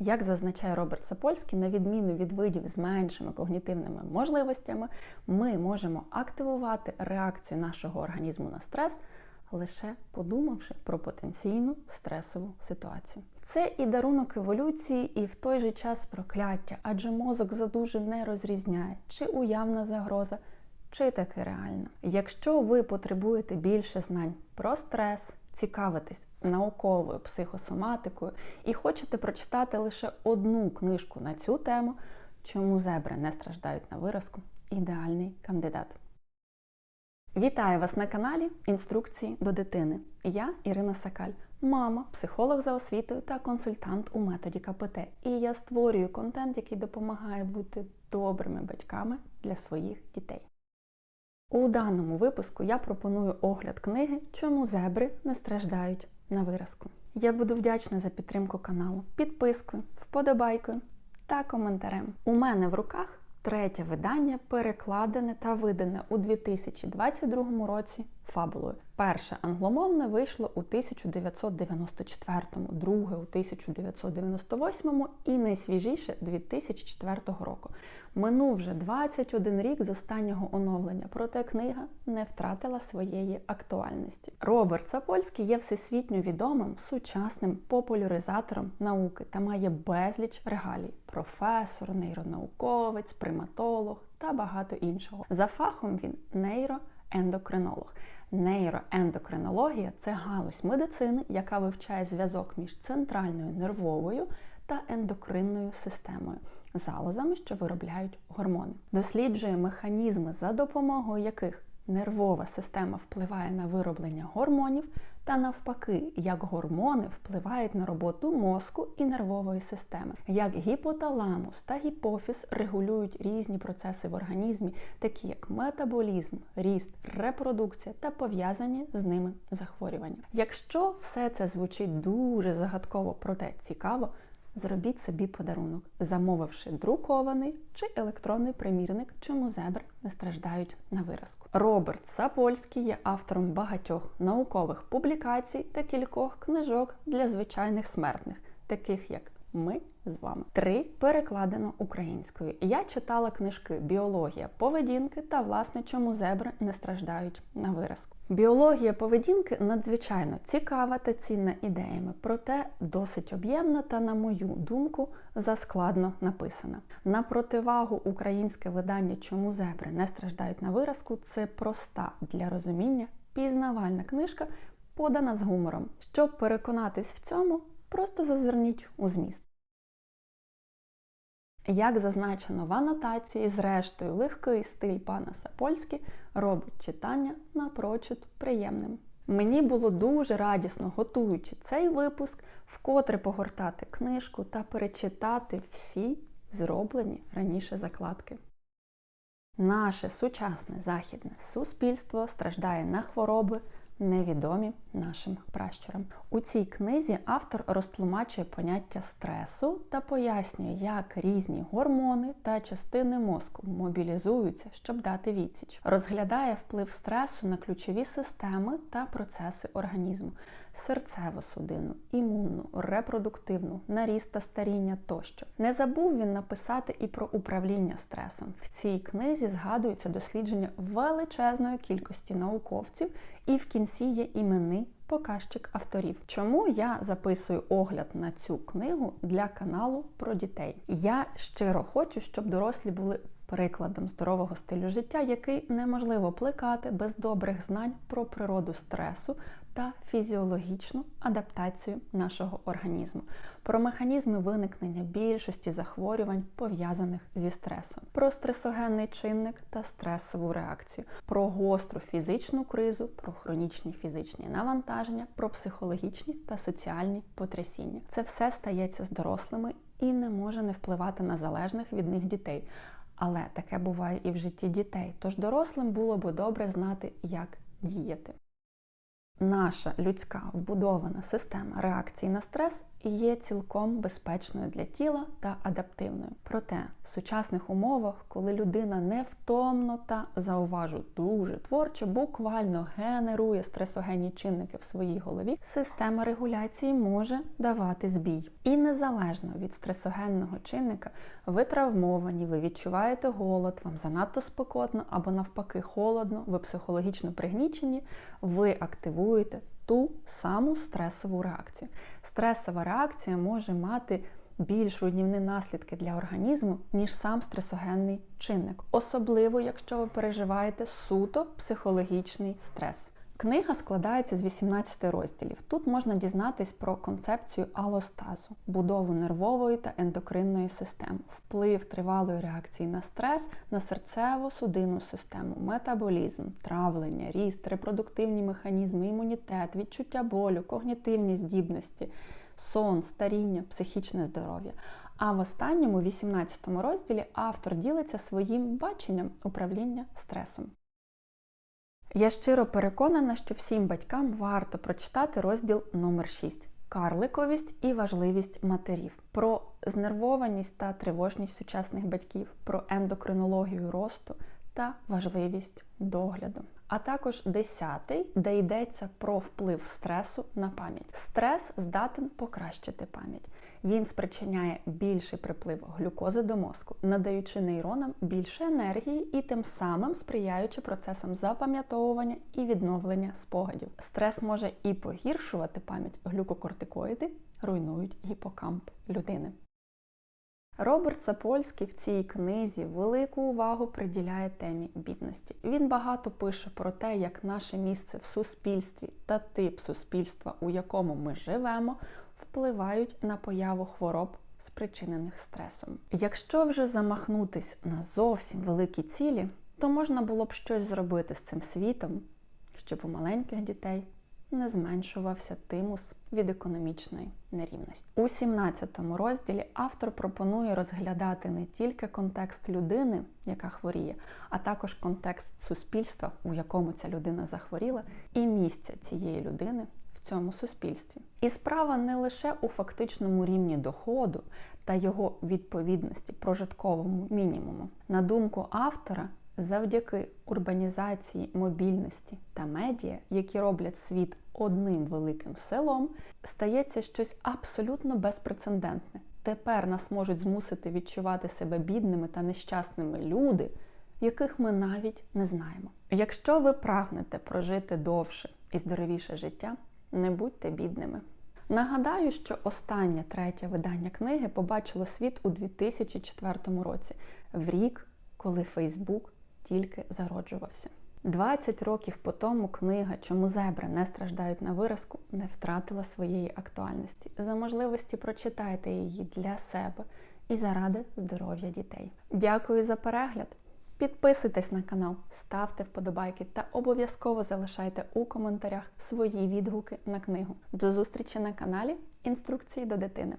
Як зазначає Роберт Сапольський, на відміну від видів з меншими когнітивними можливостями, ми можемо активувати реакцію нашого організму на стрес, лише подумавши про потенційну стресову ситуацію. Це і дарунок еволюції, і в той же час прокляття, адже мозок задуже не розрізняє, чи уявна загроза, чи таки реальна. Якщо ви потребуєте більше знань про стрес, цікавитесь науковою психосоматикою і хочете прочитати лише одну книжку на цю тему, чому зебри не страждають на виразку, ідеальний кандидат. Вітаю вас на каналі Інструкції до дитини. Я Ірина Сакаль, мама, психолог за освітою та консультант у методі КПТ. І я створюю контент, який допомагає бути добрими батьками для своїх дітей. У даному випуску я пропоную огляд книги Чому зебри не страждають на виразку. Я буду вдячна за підтримку каналу, підпискою, вподобайкою та коментарем. У мене в руках третє видання, перекладене та видане у 2022 році фабулою. Перше англомовне вийшло у 1994, друге у 1998 і найсвіжіше 2004 року. Минув вже 21 рік з останнього оновлення, проте книга не втратила своєї актуальності. Роберт Сапольський є всесвітньо відомим сучасним популяризатором науки та має безліч регалій: професор, нейронауковець, приматолог та багато іншого. За фахом він нейроендокринолог. Нейроендокринологія це галузь медицини, яка вивчає зв'язок між центральною нервовою та ендокринною системою, залозами, що виробляють гормони. Досліджує механізми, за допомогою яких нервова система впливає на вироблення гормонів, та навпаки, як гормони впливають на роботу мозку і нервової системи, як гіпоталамус та гіпофіз регулюють різні процеси в організмі, такі як метаболізм, ріст, репродукція та пов'язані з ними захворювання. Якщо все це звучить дуже загадково, проте цікаво. Зробіть собі подарунок, замовивши друкований чи електронний примірник, чому зебр не страждають на виразку. Роберт Сапольський є автором багатьох наукових публікацій та кількох книжок для звичайних смертних, таких як ми з вами. Три перекладено українською. Я читала книжки Біологія поведінки та, власне, чому зебри не страждають на виразку. Біологія поведінки надзвичайно цікава та цінна ідеями, проте досить об'ємна та, на мою думку, заскладно написана. На противагу українське видання Чому зебри не страждають на виразку це проста для розуміння пізнавальна книжка, подана з гумором. Щоб переконатись в цьому, просто зазирніть у зміст. Як зазначено в анотації, зрештою, легкий стиль пана Сапольський робить читання напрочуд приємним. Мені було дуже радісно, готуючи цей випуск, вкотре погортати книжку та перечитати всі зроблені раніше закладки. Наше сучасне західне суспільство страждає на хвороби, невідомі нашим пращурам. У цій книзі автор розтлумачує поняття стресу та пояснює, як різні гормони та частини мозку мобілізуються, щоб дати відсіч. Розглядає вплив стресу на ключові системи та процеси організму серцево-судинну, імунну, репродуктивну, на ріст та старіння тощо. Не забув він написати і про управління стресом. В цій книзі згадуються дослідження величезної кількості науковців, і в кінці є іменний показчик авторів. Чому я записую огляд на цю книгу для каналу про дітей? Я щиро хочу, щоб дорослі були прикладом здорового стилю життя, який неможливо плекати без добрих знань про природу стресу та фізіологічну адаптацію нашого організму, про механізми виникнення більшості захворювань, пов'язаних зі стресом, про стресогенний чинник та стресову реакцію, про гостру фізичну кризу, про хронічні фізичні навантаження, про психологічні та соціальні потрясіння. Це все стається з дорослими і не може не впливати на залежних від них дітей. Але таке буває і в житті дітей. Тож дорослим було би добре знати, як діяти. Наша людська вбудована система реакції на стрес є цілком безпечною для тіла та адаптивною. Проте в сучасних умовах, коли людина невтомно та зауважу дуже творче, буквально генерує стресогенні чинники в своїй голові, система регуляції може давати збій. І незалежно від стресогенного чинника, ви травмовані, ви відчуваєте голод, вам занадто спекотно або навпаки холодно, ви психологічно пригнічені, ви активуєте ту саму стресову реакцію. Стресова реакція може мати більш руйнівні наслідки для організму, ніж сам стресогенний чинник, особливо якщо ви переживаєте суто психологічний стрес. Книга складається з 18 розділів. Тут можна дізнатись про концепцію алостазу, будову нервової та ендокринної систем, вплив тривалої реакції на стрес на серцево-судинну систему, метаболізм, травлення, ріст, репродуктивні механізми, імунітет, відчуття болю, когнітивні здібності, сон, старіння, психічне здоров'я. А в останньому, 18 розділі, автор ділиться своїм баченням управління стресом. Я щиро переконана, що всім батькам варто прочитати розділ номер 6 Карликовість і важливість матерів про знервованість та тривожність сучасних батьків, про ендокринологію росту та важливість догляду. А також десятий, де йдеться про вплив стресу на пам'ять. Стрес здатен покращити пам'ять. Він спричиняє більший приплив глюкози до мозку, надаючи нейронам більше енергії і тим самим сприяючи процесам запам'ятовування і відновлення спогадів. Стрес може і погіршувати пам'ять глюкокортикоїди, руйнують гіпокамп людини. Роберт Сапольський в цій книзі велику увагу приділяє темі бідності. Він багато пише про те, як наше місце в суспільстві та тип суспільства, у якому ми живемо, впливають на появу хвороб, спричинених стресом. Якщо вже замахнутись на зовсім великі цілі, то можна було б щось зробити з цим світом, щоб у маленьких дітей не зменшувався тимус від економічної нерівності. У 17 розділі автор пропонує розглядати не тільки контекст людини, яка хворіє, а також контекст суспільства, у якому ця людина захворіла, і місця цієї людини в цьому суспільстві. І справа не лише у фактичному рівні доходу та його відповідності прожитковому мінімуму. На думку автора, Завдяки урбанізації, мобільності та медіа, які роблять світ одним великим селом, стається щось абсолютно безпрецедентне. Тепер нас можуть змусити відчувати себе бідними та нещасними люди, яких ми навіть не знаємо. Якщо ви прагнете прожити довше і здоровіше життя, не будьте бідними. Нагадаю, що останнє третє видання книги побачило світ у 2004 році, в рік, коли Фейсбук тільки зароджувався. 20 років по тому книга Чому зебри не страждають на виразку не втратила своєї актуальності. За можливості прочитайте її для себе і заради здоров'я дітей. Дякую за перегляд! Підписуйтесь на канал, ставте вподобайки та обов'язково залишайте у коментарях свої відгуки на книгу. До зустрічі на каналі Інструкції до дитини.